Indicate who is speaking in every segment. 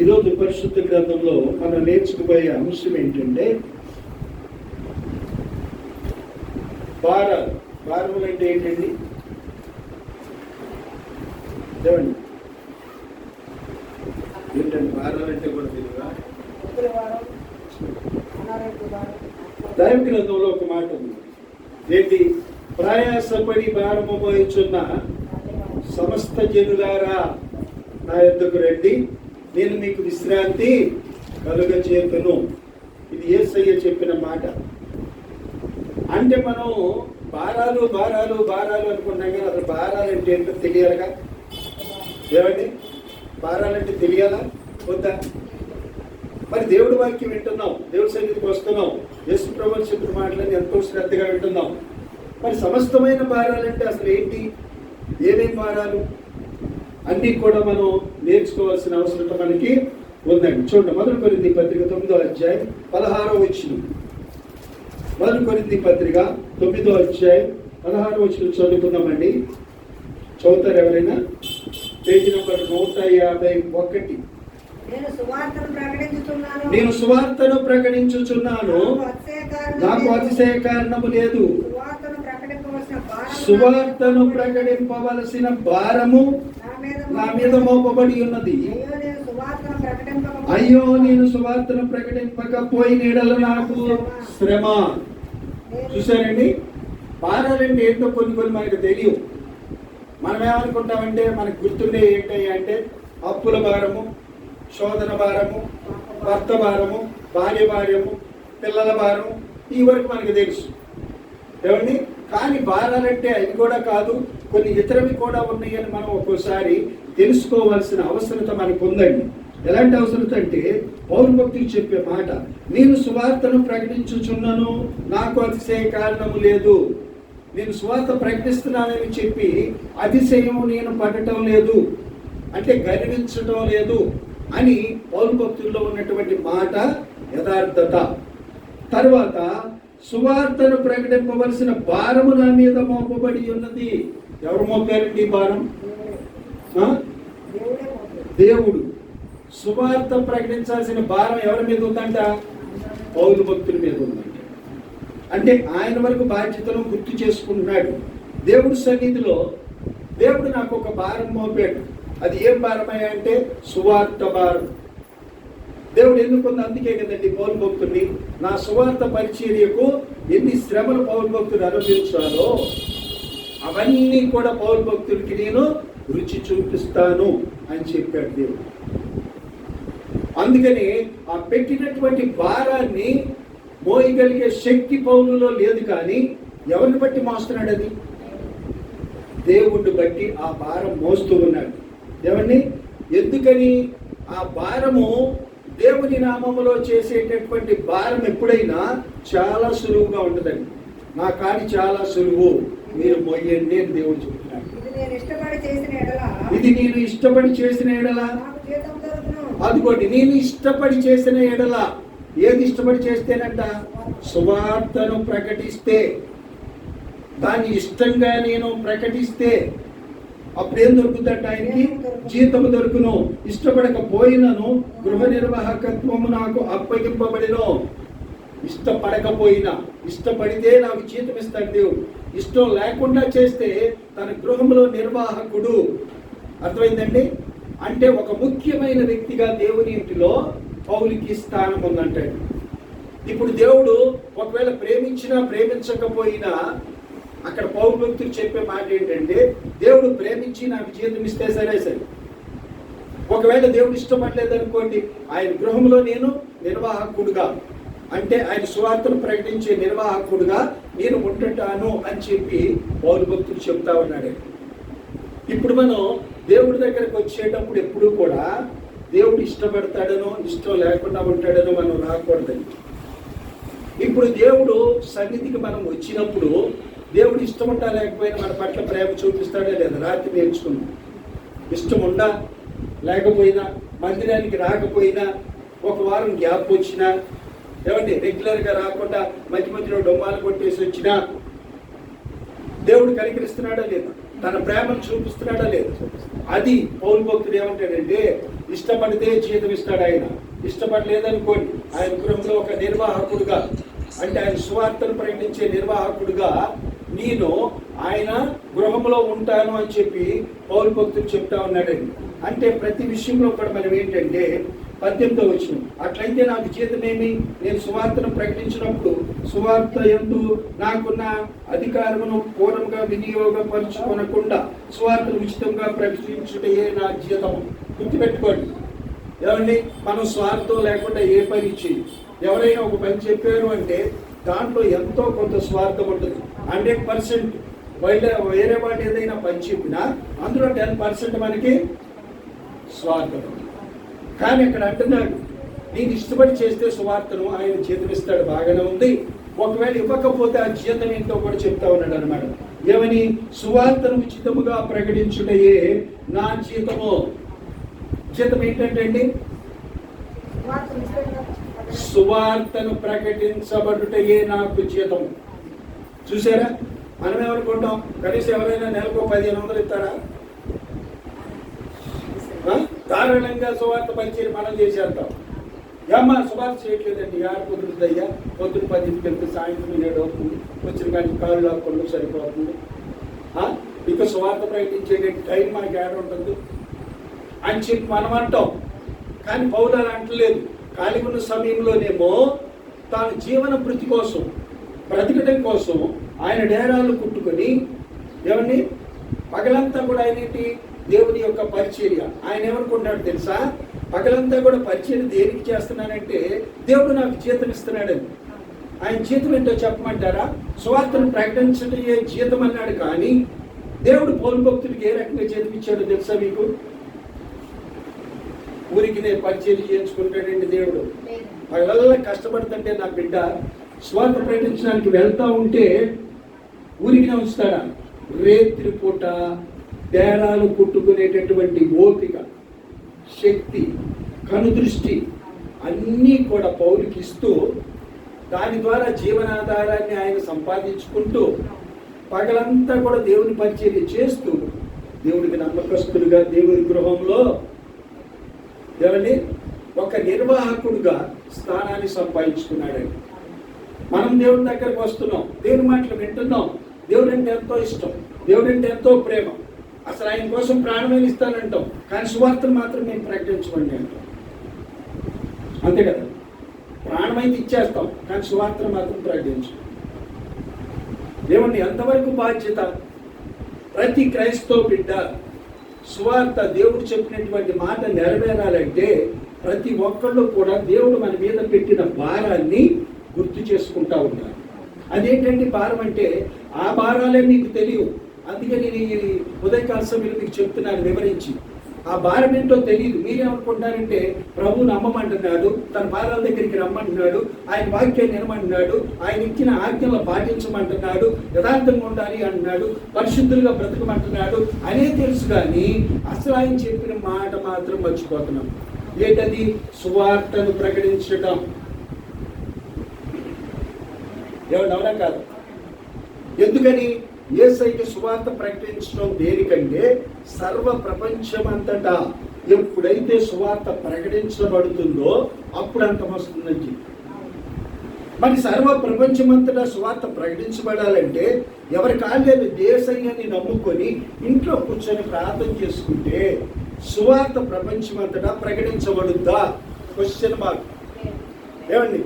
Speaker 1: ఈరోజు పరిశుద్ధ గ్రంథంలో మనం నేర్చుకుపోయే అంశం ఏంటంటే భారాలు. భారములు అంటే ఏంటండి? ఏమండి? ఏంటండి భారాలు అంటే కూడా తెలియదా? దైవ గ్రంథంలో ఒక మాట ఉంది. ఏంటి? ప్రయాసపడి భారము మోయించున్న సమస్త జనులారా నా యొద్దకు రండి. నేను మీకు విశ్రాంతి కలుగ చేతును ఇది ఏసయ్య చెప్పిన మాట. అంటే మనం భారాలు భారాలు భారాలు అనుకున్నాం కానీ అసలు భారాలు అంటే ఏంటో తెలియాలిగా? ఏమండి? భారాలంటే తెలియాలా? వద్దా? మరి దేవుడి వాక్యం వింటున్నాం. దేవుడి సన్నిధికి వస్తున్నాం. యేసు ప్రభు చెప్పిన మాటలని ఎంతో శ్రద్ధగా వింటున్నాం. మరి సమస్తమైన భారాలంటే అసలు ఏంటి? ఏమేమి భారాలు? అన్నీ కూడా మనం నేర్చుకోవాల్సిన అవసరం మనకి ఉందండి. చూడండి మొదలు కొరింది పత్రిక తొమ్మిదో అధ్యాయం పదహారో వచ్చిన మొదలు కొరింది పత్రిక తొమ్మిదో అధ్యాయం పదహారో వచ్చిన చదువుకుందామండి. చదువుతారు ఎవరైనా? పేజీ నెంబర్ నూట యాభై ఒకటి.
Speaker 2: నేను సువార్తను
Speaker 1: ప్రకటించుచున్నాను. నాకు అతిశయ కారణము లేదు.
Speaker 2: సువార్తను ప్రకటింపవలసిన భారము నా మీద
Speaker 1: మోపబడి ఉన్నది.
Speaker 2: అయ్యో నేను సువార్తను ప్రకటింపక
Speaker 1: అయ్యో నేను సువార్తను ప్రకటింపకపోయిన ఎడల నాకు శ్రమ. చూసారండి భారాలంటే ఏంటో కొన్ని కొన్ని మనకు తెలియవు. మనం ఏమనుకుంటామంటే మనకు గుర్తుండే ఏంటయ్యా అంటే అప్పుల భారము శోధన భారము భర్త భారము భార్య భార్యము పిల్లల భారము ఈ వరకు మనకు తెలుసు. ఏమండి? కానీ భారాలంటే అవి కూడా కాదు. కొన్ని ఇతరవి కూడా ఉన్నాయని మనం ఒక్కోసారి తెలుసుకోవాల్సిన అవసరత మనకు ఉందండి. ఎలాంటి అవసరత అంటే పౌరు భక్తులు చెప్పే మాట నేను సువార్తను ప్రకటించుచున్నాను నాకు అతిశయ కారణము లేదు. నేను సువార్త ప్రకటిస్తున్నానని చెప్పి అతిశయం నేను పడటం లేదు అంటే గర్వించటం లేదు అని పౌరు భక్తుల్లో ఉన్నటువంటి మాట యథార్థత. తర్వాత సువార్తను ప్రకటింపవలసిన భారము నా మీద మోపబడి ఉన్నది. ఎవరు మోపారండి ఈ భారం?
Speaker 2: దేవుడు
Speaker 1: సువార్త ప్రకటించాల్సిన భారం ఎవరి మీద ఉందంట? పౌరు భక్తుల మీద ఉందంట. అంటే ఆయన వరకు బాధ్యతను గుర్తు చేసుకుంటున్నాడు. దేవుడి సన్నిధిలో దేవుడు నాకు ఒక భారం మోపాడు. అది ఏం భారమయ్యా అంటే సువార్త భారం. దేవుడు ఎందుకుంది అందుకే కదండి పౌరు భక్తుడిని. నా సువార్త పరిచర్యకు ఎన్ని శ్రమలు పౌరు భక్తుడు అనుభవించాలో అవన్నీ కూడా పౌరు భక్తుడికి నేను రుచి చూపిస్తాను అని చెప్పాడు దేవుడు. అందుకని ఆ పెట్టినటువంటి భారాన్ని మోయగలిగే శక్తి పౌరులో లేదు కానీ ఎవరిని బట్టి మోస్తున్నాడు అది? దేవుణ్ణి బట్టి ఆ భారం మోస్తూ ఉన్నాడు. ఏమండి? ఎందుకని? ఆ భారము దేవుని నామములో చేసేటటువంటి భారం ఎప్పుడైనా చాలా సులువుగా ఉంటుందండి. నా కాని చాలా సులువు. మీరు మొయ్యండి అని దేవుడు చెప్తున్నాడు.
Speaker 2: ఇది నేను ఇష్టపడి చేసిన ఎడల
Speaker 1: అదిగోండి నేను ఇష్టపడి చేసిన ఎడల. ఏది ఇష్టపడి చేస్తేనంట? సువార్తను ప్రకటిస్తే. దాన్ని ఇష్టంగా నేను ప్రకటిస్తే అప్పుడేం దొరుకుతుందంట ఆయనకి? జీతము దొరుకును. ఇష్టపడకపోయినను గృహ నిర్వాహకత్వము నాకు అప్పగింపబడిను. ఇష్టపడకపోయినా ఇష్టపడితే నాకు జీతం ఇస్తాడు దేవుడు. ఇష్టం లేకుండా చేస్తే తన గృహంలో నిర్వాహకుడు. అర్థమైందండి? అంటే ఒక ముఖ్యమైన వ్యక్తిగా దేవుని ఇంటిలో పౌలికి స్థానం ఉందంటాడు. ఇప్పుడు దేవుడు ఒకవేళ ప్రేమించినా ప్రేమించకపోయినా అక్కడ పౌరు భక్తులు చెప్పే మాట ఏంటంటే దేవుడు ప్రేమించి నాకు జీతం ఇస్తే సరే సరే. ఒకవేళ దేవుడు ఇష్టపడలేదు అనుకోండి ఆయన గృహంలో నేను నిర్వాహకుడుగా అంటే ఆయన సువార్తను ప్రకటించే నిర్వాహకుడుగా నేను ఉంటుంటాను అని చెప్పి పౌరు భక్తులు చెప్తా ఉన్నాడు. ఇప్పుడు మనం దేవుడి దగ్గరకు వచ్చేటప్పుడు ఎప్పుడు కూడా దేవుడు ఇష్టపడతాడనో ఇష్టం లేకుండా ఉంటాడనో మనం రాకూడదండి. ఇప్పుడు దేవుడు సన్నిధికి మనం వచ్చినప్పుడు దేవుడు ఇష్టం ఉంటా లేకపోయినా మన పట్ల ప్రేమ చూపిస్తాడే లేదా? రాత్రి నేర్చుకున్నాం ఇష్టం ఉండా లేకపోయినా మందిరానికి రాకపోయినా ఒక వారం గ్యాప్ వచ్చినా ఏమండి రెగ్యులర్గా రాకుండా మధ్య మధ్యలో డొమ్మాలు కొట్టేసి వచ్చినా దేవుడు కనికరిస్తున్నాడా లేదా? తన ప్రేమను చూపిస్తున్నాడా లేదా? అది పౌరు భక్తుడు ఏమంటాడంటే ఇష్టపడితే జీతం ఇస్తాడు ఆయన. ఇష్టపడలేదనుకోండి ఆయన గృహంలో ఒక నిర్వాహకుడుగా అంటే ఆయన సువార్తను ప్రకటించే నిర్వాహకుడుగా నేను ఆయన గృహంలో ఉంటాను అని చెప్పి పౌరు భక్తులు చెప్తా ఉన్నాడండి. అంటే ప్రతి విషయంలో కూడా మనం ఏంటంటే పద్దెనిమిదో వచ్చిన అట్లయితే నాకు జీతమేమి? నేను సువార్తను ప్రకటించినప్పుడు సువార్త ఎందు నాకున్న అధికారమును పూర్ణంగా వినియోగపరచుకోనకుండా సువార్తను ఉచితంగా ప్రకటించుటయే నా జీతం. గుర్తుపెట్టుకోండి. ఏమండి? మనం స్వార్థం లేకుండా ఏ పని ఇచ్చేది ఎవరైనా ఒక పని చెప్పారు అంటే దాంట్లో ఎంతో కొంత స్వార్థం ఉంటుంది. Hundred percent. వేరే వేరే వాడు ఏదైనా పని చెప్పినా అందులో టెన్ పర్సెంట్ మనకి స్వార్థం కానీ ఇక్కడ అంటున్నాడు నేను ఇష్టపడి చేస్తే సువార్తను ఆయన జీతం బాగానే ఉంది. ఒకవేళ ఇవ్వకపోతే ఆ జీతం ఏంటో కూడా చెప్తా ఉన్నాడు అనమాట ఏమని? సువార్తను ఉచితముగా ప్రకటించుటయే నా జీతము. జీతం ఏంటంటే అండి సువార్తను ప్రకటించబడుటయే నాకు జీతము చూసారా? మనం ఏమనుకుంటాం? కనీసం ఎవరైనా నెలకు పదిహేను వందలు ఇస్తారా? దారుణంగా సువార్త పరిచయం మనం చేసేద్దాం ఏమ్మా సువార్త చేయట్లేదండి. యాడ కుదురుతుందయ్యా పొద్దున పదింటికి వెళ్తే సాయంత్రం ఏడు అవుతుంది. వచ్చిన కానీ కాళ్ళు లాక్కుండా సరిపోతుంది. ఇక సువార్త ప్రకటించే టైం మనకి ఏడ ఉంటుంది? అని చెప్పి మనం అంటాం. కానీ పౌలు అని అంటలేదు. ఖాళీ ఉన్న సమయంలోనేమో తాను జీవన వృత్తి కోసం బ్రతకడం కోసం ఆయన డేరాలు కుట్టుకొని ఏమండి? పగలంతా కూడా ఆయన ఏంటి? దేవుని యొక్క పరిచర్య. ఆయన ఏమనుకుంటాడు తెలుసా? పగలంతా కూడా పరిచర్య దేనికి చేస్తున్నానంటే దేవుడు నాకు జీతం ఇస్తున్నాడని ఆయన జీతం ఏంటో చెప్పమంటారా? సువార్తను ప్రకటించడం జీతం అన్నాడు కానీ దేవుడు పౌరు భక్తుడికి ఏ రకంగా జీతం ఇచ్చాడో తెలుసా మీకు? ఊరికి నేను పరిచయం చేయించుకుంటాడండి దేవుడు. పగల కష్టపడుతుంటే నా బిడ్డ స్వార్థ ప్రకటించడానికి వెళ్తా ఉంటే ఊరికి ఉంచుతాడా రేత్రి పూట బేరాలు కుట్టుకునేటటువంటి ఓపిక శక్తి కనుదృష్టి అన్నీ కూడా పౌరుకి ఇస్తూ దాని ద్వారా జీవనాధారాన్ని ఆయన సంపాదించుకుంటూ పగలంతా కూడా దేవుని పరిచర్య చేస్తూ దేవుడికి నమ్మకస్తులుగా దేవుని గృహంలో ఏమండి ఒక నిర్వాహకుడుగా స్థానాన్ని సంపాదించుకున్నాడండి మనం దేవుడి దగ్గరకు వస్తున్నాం దేవుని మాటలు వింటున్నాం దేవుడు అంటే ఎంతో ఇష్టం దేవుడు అంటే ఎంతో ప్రేమ. అసలు ఆయన కోసం ప్రాణమైన ఇస్తానంటాం. కానీ సువార్తను మాత్రం మేము ప్రకటించమండి అంటాం అంతే కదా? ప్రాణమైతే ఇచ్చేస్తాం కానీ సువార్తను మాత్రం ప్రకటించం. ఏమండి ఎంతవరకు బాధ్యత? ప్రతి క్రైస్తవ బిడ్డ సువార్త దేవుడు చెప్పినటువంటి మాట నెరవేరాలంటే ప్రతి ఒక్కళ్ళు కూడా దేవుడు మన మీద పెట్టిన భారాన్ని గుర్తు చేసుకుంటా ఉంటారు అదేంటంటే భారం అంటే ఆ భారాలే మీకు తెలియవు. అందుకే నేను ఈ ఉదయకాల సమయంలో మీకు చెప్తున్నాను వివరించి. ఆ భారం ఏంటో తెలియదు మీరేమనుకుంటారంటే ప్రభు నమ్మమంటున్నాడు తన భారాల దగ్గరికి రమ్మంటున్నాడు ఆయన వాక్యాన్ని వినమంటున్నాడు ఆయన ఇచ్చిన ఆజ్ఞలు పాటించమంటున్నాడు యథార్థంగా ఉండాలి అంటున్నాడు పరిశుద్ధులుగా బ్రతకమంటున్నాడు అనే తెలుసు కానీ అసలు ఆయన చెప్పిన మాట మాత్రం మర్చిపోతున్నాం. ఏంటది? సువార్తను ప్రకటించడం ఎవరు కాదు. ఎందుకని? ఏసైకి సువార్త ప్రకటించడం దేనికంటే సర్వ ప్రపంచమంతటా ఎప్పుడైతే సువార్త ప్రకటించబడుతుందో అప్పుడు అంత వస్తుందని చెప్పి మరి సర్వ ప్రపంచమంతటా సువార్త ప్రకటించబడాలంటే ఎవరి కాళ్ళని దేశయ్యని నమ్ముకొని ఇంట్లో కూర్చొని ప్రార్థన చేసుకుంటే సువార్త ప్రపంచమంతటా ప్రకటించబడుద్దా? క్వశ్చన్ మార్క్ ఏమండి?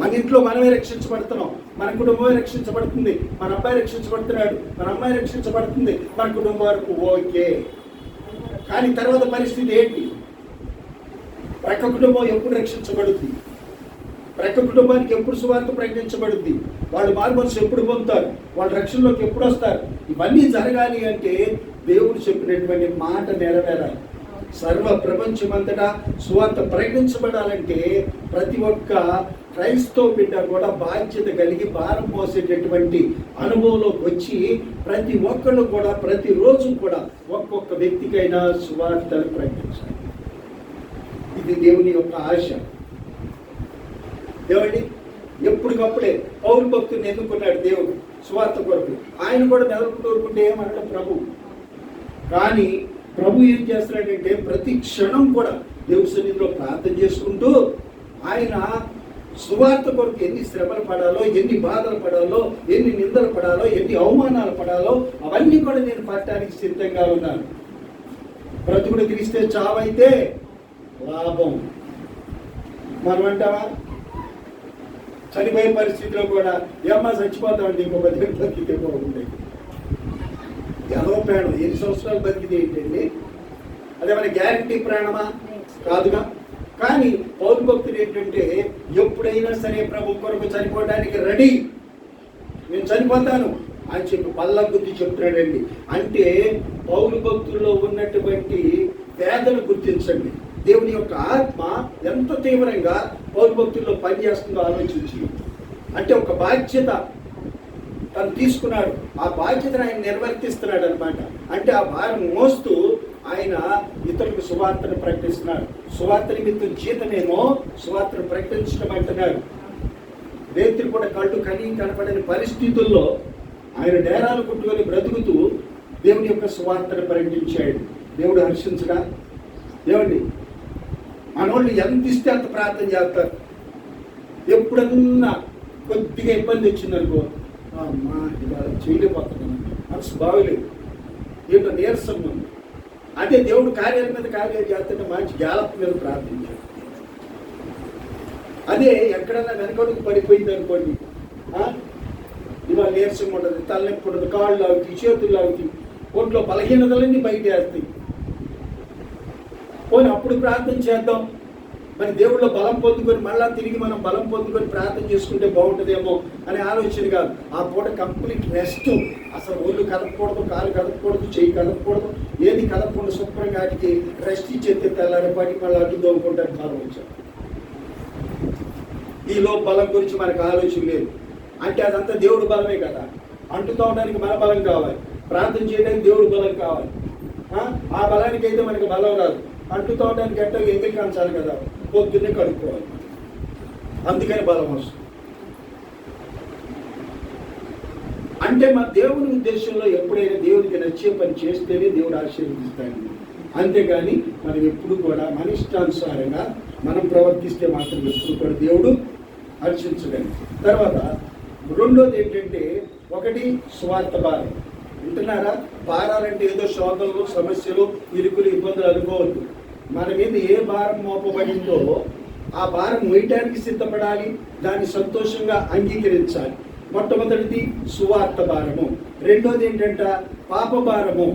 Speaker 1: మన ఇంట్లో మనమే రక్షించబడుతున్నాం. మన కుటుంబమే రక్షించబడుతుంది. మన అబ్బాయి రక్షించబడుతున్నాడు. మన అమ్మాయి రక్షించబడుతుంది. మన కుటుంబం వరకు ఓకే. కానీ తర్వాత పరిస్థితి ఏంటి? ప్రక్క కుటుంబం ఎప్పుడు రక్షించబడుతుంది? ప్రక్క కుటుంబానికి ఎప్పుడు సువార్త ప్రకటించబడుద్ది వాళ్ళు మార్మల్స్ ఎప్పుడు పొందుతారు? వాళ్ళ రక్షణలోకి ఎప్పుడు వస్తారు? ఇవన్నీ జరగాలి అంటే దేవుడు చెప్పినటువంటి మాట నెరవేరాలి. సర్వ ప్రపంచమంతటా సువార్త ప్రకటించబడాలంటే ప్రతి ఒక్క క్రైస్తవ బిడ్డ కూడా బాధ్యత కలిగి భారం పోసేటటువంటి అనుభవంలోకి వచ్చి ప్రతి ఒక్కళ్ళు కూడా ప్రతిరోజు కూడా ఒక్కొక్క వ్యక్తికైనా సువార్తలు ప్రకటించాలి. ఇది దేవుని యొక్క ఆశ. ఏమండి? ఎప్పటికప్పుడే పౌరు భక్తుని ఎన్నుకున్నాడు దేవుడు సువార్త కొరకు. ఆయన కూడా నెలకు కోరుకుంటే ఏమన్నాడు ప్రభు? కానీ ప్రభు ఏం చేస్తున్నాడంటే ప్రతి క్షణం కూడా దేవుడి సన్నిధిలో ప్రార్థన చేసుకుంటూ ఆయన సువార్త కొరకు ఎన్ని శ్రమలు పడాలో ఎన్ని బాధలు పడాలో ఎన్ని నిందలు పడాలో ఎన్ని అవమానాలు పడాలో అవన్నీ కూడా నేను పడటానికి సిద్ధంగా ఉన్నాను. బ్రతుకుడు క్రీస్తే చావైతే లాభం. మనం అంటావా? చనిపోయే పరిస్థితిలో కూడా ఏమ్మా చచ్చిపోతామండి ఇంకో గంటలు బతికితే బాగుండే. ఎవరో ప్రాణం ఎన్ని సంవత్సరాలు బతికితే ఏంటండి? అదే మన గ్యారంటీ ప్రాణమా? కాదుగా? కానీ పౌరు భక్తులు ఏంటంటే ఎప్పుడైనా సరే ప్రభు కొరకు చనిపోవడానికి రెడీ. నేను చనిపోతాను. అని చెప్పి పల్ల గుర్తి చెప్తున్నాడండి. అంటే పౌరు భక్తుల్లో ఉన్నటువంటి పేదను గుర్తించండి. దేవుని యొక్క ఆత్మ ఎంత తీవ్రంగా పౌరు భక్తుల్లో పనిచేస్తుందో ఆలోచించి. అంటే ఒక బాధ్యత తను తీసుకున్నాడు. ఆ బాధ్యతను ఆయన నిర్వర్తిస్తున్నాడు అనమాట అంటే ఆ భారం మోస్తూ ఆయన ఇతరులకు సువార్తను ప్రకటిస్తున్నాడు. సువార్త నిమిత్తం జీతమేమో సువార్తను ప్రకటించడం అంటున్నాడు రేత్రి కూడా కళ్ళు కనీ కనపడని పరిస్థితుల్లో ఆయన డేరాలు కుట్టుకొని బ్రతుకుతూ దేవుని యొక్క సువార్తను ప్రకటించాడు. దేవుడు హర్షించడా? ఏమండి? మనోళ్ళు ఎంత ఇస్తే అంత ప్రార్థన చేస్తారు. ఎప్పుడన్నా కొద్దిగా ఇబ్బంది వచ్చిందనుకో అమ్మా ఇలా చేయలేకపోతున్నాను. మనసు బాగలేదు. ఏంటో నీరసం ఉంది. అదే దేవుడు కార్యాల మీద కార్యాలు చేస్తుంటే మంచి గ్యాలప్ మీద ప్రార్థించాడు అదే ఎక్కడన్నా వెనకడుకు పడిపోయింది అనుకోండి ఇవాళ నీరసం ఉండదు తలనొప్పి ఉండదు కాళ్ళు లాగుతాయి చేతులు లాగుతాయి ఒంట్లో బలహీనతలన్నీ బయట వేస్తాయి పోనీ అప్పుడు ప్రార్థన చేద్దాం. మరి దేవుళ్ళో బలం పొందుకొని మళ్ళా తిరిగి మనం బలం పొందుకొని ప్రార్థన చేసుకుంటే బాగుంటుందేమో అనే ఆలోచన కాదు. ఆ పూట కంప్లీట్ రెస్ట్. అసలు ఒళ్ళు కదపకూడదు కాలు కదపకూడదు చెయ్యి కదపకూడదు. ఏది కదపకుండా శుభ్రంగా వాటికి రెస్ట్ ఇచ్చేస్తే తెల్లారేపాటికి మళ్ళీ అడ్డు దోముకుంటానికి కాలం ఈలో బలం గురించి మనకు ఆలోచన లేదు. అంటే అదంతా దేవుడు బలమే కదా. అంటుతూ ఉండడానికి మన బలం కావాలి. ప్రార్థన చేయడానికి దేవుడు బలం కావాలి. ఆ? బలానికి అయితే మనకి బలం రాదు. అంటుతూ ఉండడానికి ఎట్ట ఎందుకు కాంచాలి కదా. పొద్దున్నే కడుక్కోవాలి. అందుకని బలం వస్తుంది. అంటే మా దేవుని ఉద్దేశంలో ఎప్పుడైనా దేవునికి నచ్చే పని చేస్తేనే దేవుడు ఆశీర్వదిస్తాడు. అంతేగాని మనం ఎప్పుడు కూడా మన ఇష్టానుసారంగా మనం ప్రవర్తిస్తే మాత్రం ఎప్పుడు కూడా దేవుడు హర్షించగలి తర్వాత రెండోది ఏంటంటే ఒకటి స్వార్థ భారం. వింటున్నారా? భారాలంటే ఏదో శోధనలు సమస్యలు ఇరుకులు ఇబ్బందులు అనుకోవద్దు. మన మీద ఏ భారం మోపబడిందో ఆ భారం మోయటానికి సిద్ధపడాలి దాన్ని సంతోషంగా అంగీకరించాలి. మొట్టమొదటిది సువార్త భారము. రెండోది ఏంటంట పాప భారము.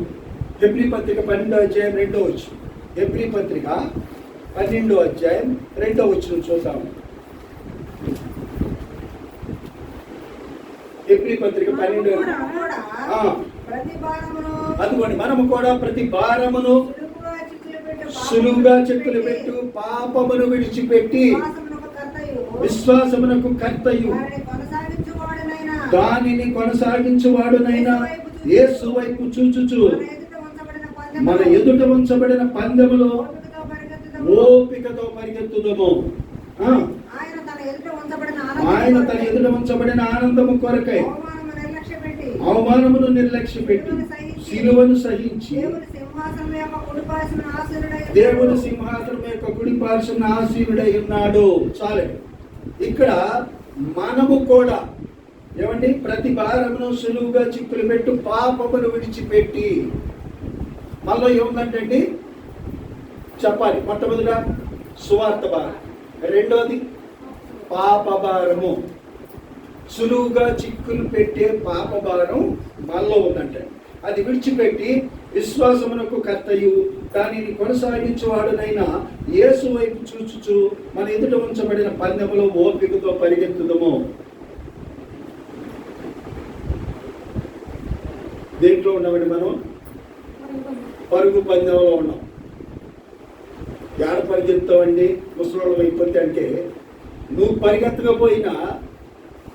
Speaker 1: హెబ్రి పత్రిక పన్నెండో అధ్యాయం రెండో వచ్చు హెబ్రి పత్రిక పన్నెండో అధ్యాయం రెండో వచ్చిన చూద్దాము హెబ్రి పత్రిక పన్నెండో అందుకోండి మనము కూడా ప్రతి భారమును
Speaker 2: సులువుగా చిక్కులు పెట్టు
Speaker 1: పెట్టు పాపమును విడిచిపెట్టి
Speaker 2: విశ్వాసమునకు కర్తయు,
Speaker 1: దానిని కొనసాగించువాడునైనా యేసు వైపు చూచుచు.
Speaker 2: మన ఎదుట ఉంచబడిన పందెములో ఓపికతో పరిగెత్తుదము. ఆయన తన ఎదుట ఉంచబడిన ఆనందము
Speaker 1: కొరకై అవమానమును నిర్లక్ష్యపెట్టి శిలువను సహించి
Speaker 2: దేవుని సింహాసనం యొక్క ఆసీనుడై
Speaker 1: దేవుని సింహాసనం యొక్క కుడి పార్శ్వన ఆసీనుడై ఉన్నాడు. చాలే. ఇక్కడ మనము కూడా ఏమండి? ప్రతి భారమును సులువుగా చిక్కులు పెట్టు పాపమును విడిచిపెట్టి. మళ్ళీ ఏముందంటే చెప్పాలి. మొట్టమొదట సువార్త భారం. రెండోది పాప భారము. సులువుగా చిక్కులు పెట్టే పాప భారం మనలో ఉందంటే. అది విడిచిపెట్టి విశ్వాసమునకు కర్తయు. దానిని కొనసాగించేవాడునైన యేసు వైపు చూచుచు మన ఎదుట ఉంచబడిన పందెములో ఓపికతో పరిగెత్తుదము. దేంట్లో ఉన్నామండి మనం? పరుగు పందెంలో ఉన్నాం. ఏడ పరిగెత్తావండి? ముసలోళ్ళం అయిపోతే అంటే నువ్వు పరిగెత్తకపోయినా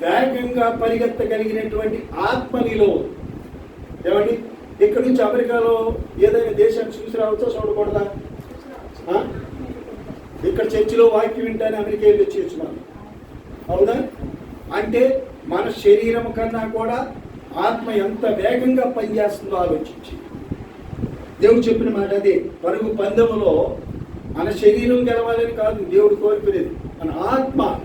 Speaker 1: వేగంగా పరిగెత్తగలిగినటువంటి ఆత్మ నీలో ఏమండి? ఇక్కడి నుంచి అమెరికాలో ఏదైనా దేశాన్ని చూసి రావచ్చో? చూడకూడదా ఇక్కడ చర్చిలో వాక్యం వింటానే అమెరికా వెళ్ళి వచ్చేయచ్చు మనం. అవునా? అంటే మన శరీరం కన్నా కూడా ఆత్మ ఎంత వేగంగా పనిచేస్తుందో ఆలోచించి. దేవుడు చెప్పిన మాట అదే. పరుగు పందెములో మన శరీరం గెలవాలని కాదు దేవుడు కోరుకునేది. మన ఆత్మ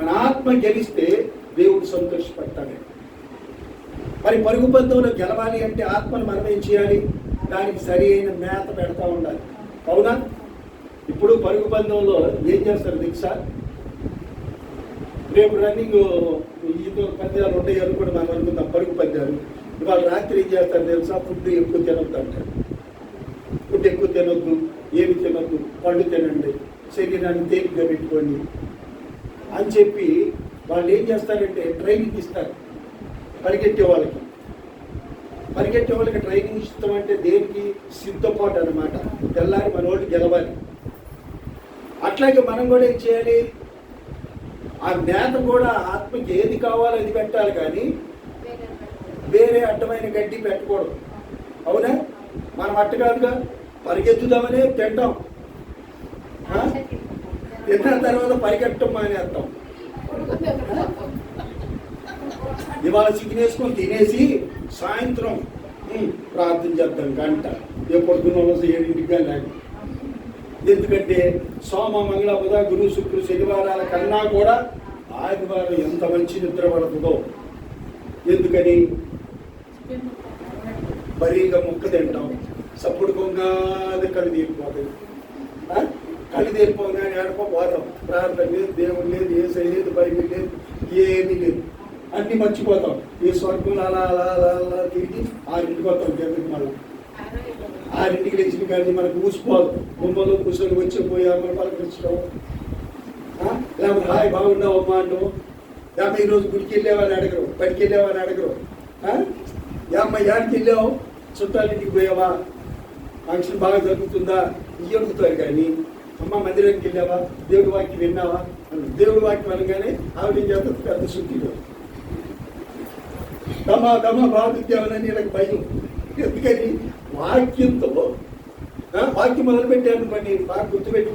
Speaker 1: మన ఆత్మ గెలిస్తే దేవుడు సంతోషపడతాడు. మరి పరుగు పందెంలో గెలవాలి అంటే ఆత్మను మనం ఏం చేయాలి. దానికి సరి అయిన మేత పెడతా ఉండాలి. అవునా? ఇప్పుడు పరుగు పందెంలో ఏం చేస్తారు తెలుసా రేపు రన్నింగ్ ఈతో పంద్యాలు ఉంటాయి అనుకోండి మనం అనుకుందాం పరుగు పంద్యాలు ఇవాళ రాత్రి ఏం చేస్తారు తెలుసా? ఫుడ్ ఎక్కువ తినొద్దు అంటారు. ఫుడ్ ఎక్కువ తినొద్దు ఏమి తినొద్దు పళ్ళు తినండి శరీరాన్ని తేలిగ్గా పెట్టుకోండి అని చెప్పి వాళ్ళు ఏం చేస్తారంటే ట్రైనింగ్ ఇస్తారు. పరిగెత్తే వాళ్ళకి. పరిగెత్తే వాళ్ళకి ట్రైనింగ్ ఇస్తామంటే దేనికి? సిద్ధపాటు అనమాట తెల్లారి మన వాళ్ళు గెలవాలి. అట్లాగే మనం కూడా ఏం చేయాలి? ఆ నేత కూడా ఆత్మకి ఏది కావాలో అది పెట్టాలి కానీ వేరే అడ్డమైన గడ్డి పెట్టకూడదు. అవునా? మనం అట్ట కాదుగా. పరిగెత్తుదామనే తింటాం. తిన్న తర్వాత పరిగెట్టం మానేస్తాం. ఇవాళ చికెన్ వేసుకొని తినేసి సాయంత్రం ప్రార్థన చేద్దాం గంట. ఏ పొద్దున్న రోజు ఏడింటికి కానీ ఎందుకంటే సోమ మంగళ బుధ గురు శుక్రు శనివారాల కన్నా కూడా ఆదివారం ఎంత మంచి నిద్ర పడుతుందో. ఎందుకని? బరీగా ముక్క తింటాం. సప్పుడు కొంగాది కళ్ళు తీరిపోతుంది కళ్ళు తీరిపోగానే ఏడపో పోతాం ప్రార్థన లేదు దేవుడు లేదు ఏ లేదు బైబిల్ లేదు ఏమీ లేదు. అన్ని మర్చిపోతాం. ఈ స్వర్గం అలా అలా అలా అలా తిరిగి ఆరింటికి వస్తాం దేవుడికి మళ్ళీ. ఆరింటికి లేచిన కానీ మనకు ఊసిపోదు బొమ్మలో కూర్చొని వచ్చి పోయి అమ్మని పలకరించడం లేకపోతే హాయ్ బాగున్నావు అమ్మా అంటాం లేకపోతే ఈరోజు గుడికి వెళ్ళావని అడగరు. బడికి వెళ్ళావని అడగరు. ఆ? ఏ అమ్మ యాడికి వెళ్ళావు? చుట్టాలింటికి పోయావా? ఫంక్షన్ బాగా జరుగుతుందా? ఇవి అడుగుతారు కానీ. అమ్మ మందిరానికి వెళ్ళావా? దేవుడి వాక్యం విన్నావా? దేవుడి వాక్యం అనగానే ఆవిడ ఏం చేస్తుంది పెద్ద శుద్ధిలో తమ తమ బాధిత్యాలని వీళ్ళకి భయం ఎందుకని వాక్యంతో వాక్యం మొదలుపెట్టాను పని బాగా గుర్తుపెట్టుకో